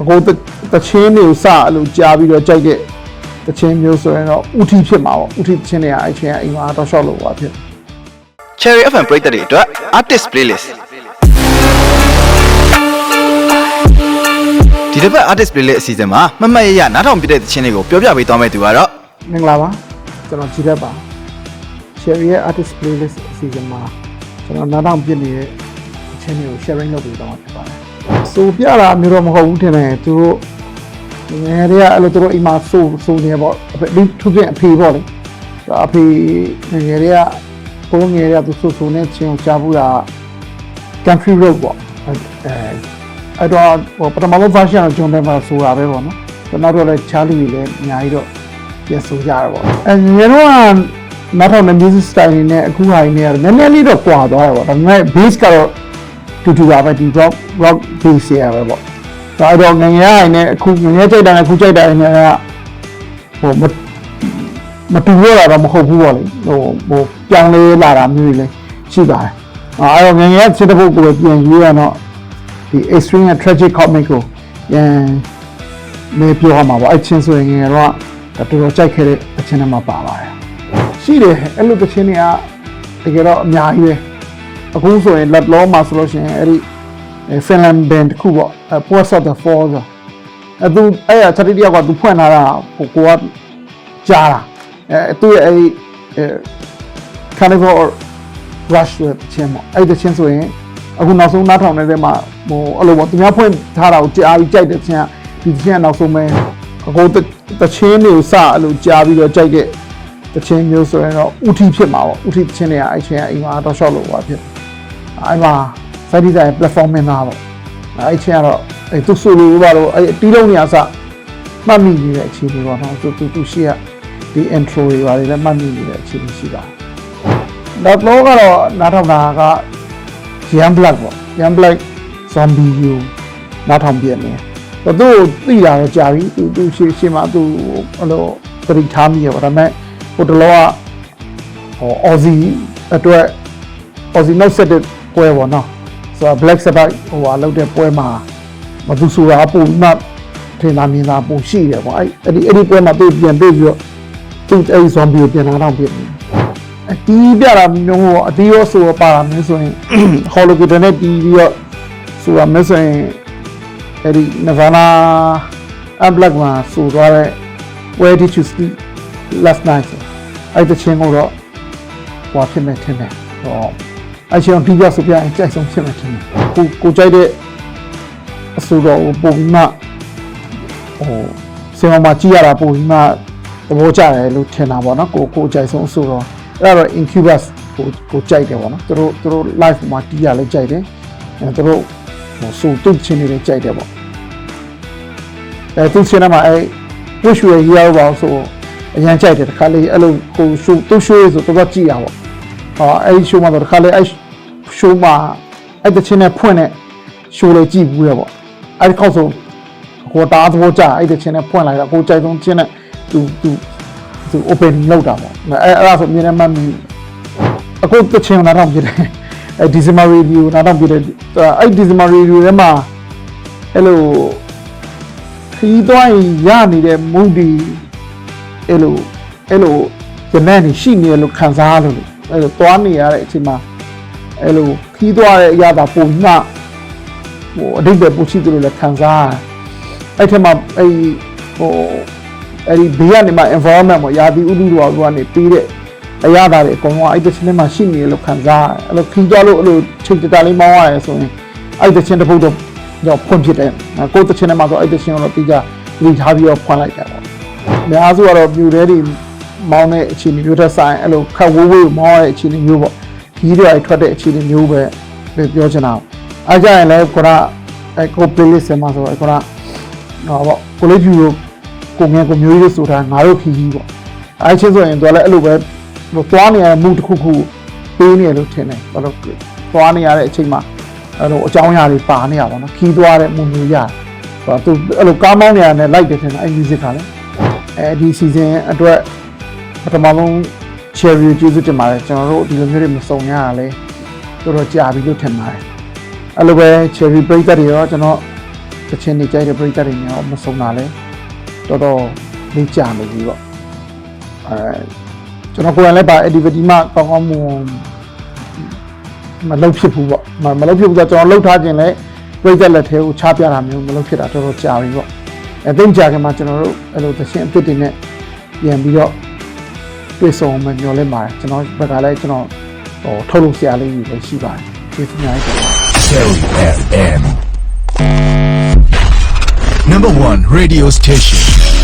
အကိုတချင်းတွေစအဲ့လိုကြားပြီးတော့ကြိုက်တဲ့တချင်းမျိုးဆိုရင်တော့ဥတီဖြစ်မှာပေါ့ဥတီတချင်းတွေကအဲ့ချင်းအိမ်မှာတော့ရှော့လို့ပါဖြစ် Cherry FM ပရိသတ်တွေအတွက် artist playlist ဒီတစ်ပတ် artist playlist အစီအစဉ်မှာမမတ်ရရနားထောင်ပြတဲ့သချင်းတွေကိုပြောပြပေးသွားမယ့်သူကတော့မင်္ဂလာပါကျွန်တော်ကြည်တတ်ပါ Cherry ရဲ့ artist playlist အစီအစဉ်မှာကျွန်တော်နားထောင်ပြနေတဲ့အချင်းတွေကို sharing လုပ်ပေးသွားမှာဖြစ်ပါတယ် ဆိုပြတာမျိုးတော့မဟုတ်ဘူးထင်တယ်သူတို့ငယ်တွေကအဲ့လိုသူတို့အိမ်မှာဆိုဆိုနေပေါ့အဖေဒီသူကအဖေပေါ့လေအဖေငယ်တွေကကိုငယ်တွေကသူဆိုဆိုနေချင်းကိုကြားဘူးတာ country road ပေါ့အဲအဲ့တော့ဟိုပထမဆုံး version ကိုကျွန်တော်မှာဆိုတာပဲပေါ့နော်ကျွန်တော်တို့လည်း Charlie လည်းအများကြီးတော့ပြန်ဆိုကြရပေါ့အဲငယ်တော့နောက်ထောင်တဲ့ music style တွေနဲ့အခုဟာတွေနဲ့နည်းနည်းလေးတော့ကွာသွားတယ်ပေါ့ဒါပေမဲ့ bass ကတော့ တူတူပါပဲဒီ rock rock bass ရပဲပေါ့ဒါအဲ့တော့ငယ်ငယ်ကနေအခုငယ်ငယ်ကြိုက်တာနဲ့အခုကြိုက်တာနဲ့ကဟိုမမတူရတာတော့မဟုတ်ဘူးပေါ့လေဟိုဟိုပြောင်းလဲလာတာမျိုးတွေလည်းရှိပါတယ်အဲ့တော့ငယ်ငယ်စစ်တဲ့ပုဂ္ဂိုလ်ကိုပြန်ရွေးရတော့ဒီ extreme and tragic comic ကိုပြန်မေးပြောရမှာပေါ့အဲ့ချင်းဆိုရင်ငယ်တော့တော်တော်ကြိုက်ခဲ့တဲ့အချင်းတွေမှာပါပါတယ်ရှိတယ်အဲ့လိုတစ်ချင်းတွေကတကယ်တော့အများကြီးပဲ အခုဆိုရင် let law မှာဆိုလို့ရှိရင်အဲ့ဒီ Finland band တခုပေါ့ Poets of the Fall ဆိုအဲ့သူအဲ့အချက်တယောက်ကသူဖွင့်လာတာကိုကိုကကြားတာအဲသူရဲ့အဲ့ဒီ Carnival rush ဆိုတဲ့ချင်းပေါ့အဲ့ဒီချင်းဆိုရင်အခုနောက်ဆုံးနားထောင်နေတဲ့မှာဟိုအဲ့လိုပေါ့သူများဖွင့်ထားတာကိုကြားပြီးကြိုက်တဲ့ချင်းကဒီချင်းကနောက်ဆုံးပဲအကိုတချင်းတွေကိုစအဲ့လိုကြားပြီးတော့ကြိုက်တဲ့တချင်းမျိုးဆိုရင်တော့ဥတီဖြစ်မှာပေါ့ဥတီတချင်းတွေကအဲ့ချင်းကအိမ်မှာတော့ရှော့လို့ပါဖြစ် အဲ့မှာ site design platform မှာပေါ့အဲ့ချင်းကတော့အဲ့သူဆိုလိုပါတော့အဲ့တီးလုံးနေရာစမှတ်မိနေတဲ့အခြေအနေပေါ့နော်သူသူသူရှိရဒီ intro တွေပါတယ်လည်းမှတ်မိနေတဲ့အခြေအနေရှိပါတယ်နောက်တော့ကတော့နားထောင်တာက Young Black ပေါ့ Young Black Zombie You နားထောင်ပြနေတယ်သူ့သိတာတော့ကြာပြီသူသူရှေ့ရှေ့မှာသူအဲ့လိုပရိထားမိရပါဒါပေမဲ့ဟိုတလောကဟို Aussie အတွက် Aussie နောက်ဆက်တဲ့ ပွဲပေါ့နော်ဆိုတော့ Black Sabbath ဟိုဟာလောက်တဲ့ပွဲမှာမသူဆိုတာပုံမှန်ထင်တာမြင်တာပုံရှိတယ်ပေါ့အဲ့အဲ့ဒီအဲ့ဒီပွဲမှာသူပြန်ပြေးပြီးတော့သူအဲ့ဒီ zombie ကိုပြန်လာတော့ပြင်နေအတီးပြတာမျိုးဟိုအတီးရောဆိုတော့ပါတာမျိုးဆိုရင် hologram နဲ့တီးပြီးတော့ဆိုတာမျိုးဆိုရင်အဲ့ဒီ Nirvana Unplugged မှာဆိုသွားတဲ့ Where did you sleep last night ဆိုအဲ့ဒီချင်းကိုတော့ဟိုဖြစ်နေထင်တယ်ဟော အဲ့ချင်းပြီးပြဆိုပြရင်ကြိုက်ဆုံးဖြစ်နေထင်တယ်ကိုကိုကြိုက်တဲ့အဆိုတော့ပုံမှန်ဟိုစင်အောင်မှာကြည့်ရတာပုံမှန်သဘောကျတယ်လို့ထင်တာပေါ့နော်ကိုကိုကြိုက်ဆုံးအဆိုတော့အဲ့တော့ Incubus ကိုကိုကြိုက်တယ်ပေါ့နော်သူတို့သူတို့ live မှာတီးရလဲကြိုက်တယ်အဲသူတို့ဟိုဆိုတုတ်ချင်းတွေလည်းကြိုက်တယ်ပေါ့အဲသူချင်းထဲမှာအဲ wish you were here ပါဆိုအရန်ကြိုက်တယ်တခါလေးအဲ့လိုဟို show သူ show ဆိုတော့ကြည့်ရပါဟော အဲ့ show မှာတော့တခါလေးအဲ့ show မှာအဲ့တချင်းနဲ့ဖွင့်တဲ့ show လေးကြည့်ဘူးရပေါ့အဲ့ဒီခေါက်ဆိုကိုတားသဘောကြအဲ့တချင်းနဲ့ဖွင့်လိုက်တာကိုကြိုက်ဆုံးချင်းနဲ့သူသူသူ opening လုပ်တာပေါ့အဲ့အဲ့ဒါဆိုမြင်နေမှမီအခုတချင်းနားတော့ပြတယ်အဲ့ December review နားတော့ပြတယ်အဲ့ December review ထဲမှာအဲ့လိုခီးသွားရင်ရနေတဲ့ moody အဲ့လိုအဲ့လိုဇနက်နေရှိနေလို့ခံစားလို့ အဲ့လိုသွားနေရတဲ့အချိန်မှာအဲ့လိုခီးသွားတဲ့အရာသာပုံမှဟိုအတိတ်ပဲပူရှိတယ်လို့လည်းခံစားရအဲ့ထက်မှာအဲ့ဟိုအဲ့ဒီဘေးကနေမှ environment ပေါ့ယာတိဥတုတော်ကနေပြီးတဲ့အရာသာတွေအကုန်လုံးအဲ့ဒီချင်းထဲမှာရှိနေလို့ခံစားရအဲ့လိုခီးသွားလို့အဲ့လိုချိန်တတလေးမောင်းရတယ်ဆိုရင်အဲ့ဒီချင်းတစ်ပုတ်တော့တော့ဖွင့်ဖြစ်တယ်ကိုယ်တစ်ချင်းထဲမှာဆိုအဲ့ဒီချင်းတော့တိကျလိထားပြီးတော့ဖွင့်လိုက်တယ်ပေါ့အများစုကတော့ပြူတဲတွေ မောင်းတဲ့အခြေအနေမျိုးထက်ဆိုင်အဲ့လိုခက်ဝိုးဝိုးမောင်းတဲ့အခြေအနေမျိုးပေါ့ခီးတွေထွက်တဲ့အခြေအနေမျိုးပဲပြောချင်တာအားကြရင်လည်းခုနအဲကို playlist ဆင်မှာဆိုတော့ခုနဟောပေါ့ကိုလေးဖြူကိုကိုငယ်ကိုမျိုးကြီးဆိုတာငါတို့ခီးကြီးပေါ့အဲချင်းဆိုရင်သူကလည်းအဲ့လိုပဲဟိုသွားနေရတဲ့မှုတစ်ခုခုပေးနေရလို့ထင်တယ်ဘာလို့သွားနေရတဲ့အချိန်မှာအဲ့လိုအကြောင်းအရာတွေပါနေရပါတော့ခီးသွားတဲ့မှုမျိုးရတယ်ဆိုတော့သူအဲ့လိုကားမောင်းနေရတဲ့ light တွေထင်တာအဲ့ music ကလည်းအဲဒီ season အတွက် ပထမဆုံး cherry ကျေးဇူးတင်ပါတယ်ကျွန်တော်တို့ဒီလိုမျိုးတွေမစုံရတာလဲတော်တော်ကြာပြီလို့ထင်ပါတယ်အဲ့လိုပဲ cherry ပရိသတ်တွေရောကျွန်တော်တချင်းတွေကြိုက်တဲ့ပရိသတ်တွေများမစုံတာလဲတော်တော်လေးကြာနေပြီပေါ့အဲကျွန်တော်ကိုယ်တိုင်လည်းပါ activity မှကောင်းကောင်းမွန်မလုပ်ဖြစ်ဘူးပေါ့မမလုပ်ဖြစ်ဘူးဆိုတော့ကျွန်တော်လှုပ်ထားခြင်းလဲပရိသတ်လက်ထဲကိုချပြတာမျိုးမလုပ်ဖြစ်တာတော်တော်ကြာပြီပေါ့အဲသိမကြခင်မှာကျွန်တော်တို့အဲ့လိုတချင်းအစ်စ်တွေနဲ့ပြန်ပြီးတော့ တွေ့ဆုံမှမျှော်လင့်ပါတယ်ကျွန်တော်ဘက်ကလည်းကျွန်တော်ဟိုထုတ်လို့ဆရာလေးကြီးလည်းရှိပါတယ်ကျေးဇူးများကြီးတင်ပါတယ် Cherry FM. Number one radio station.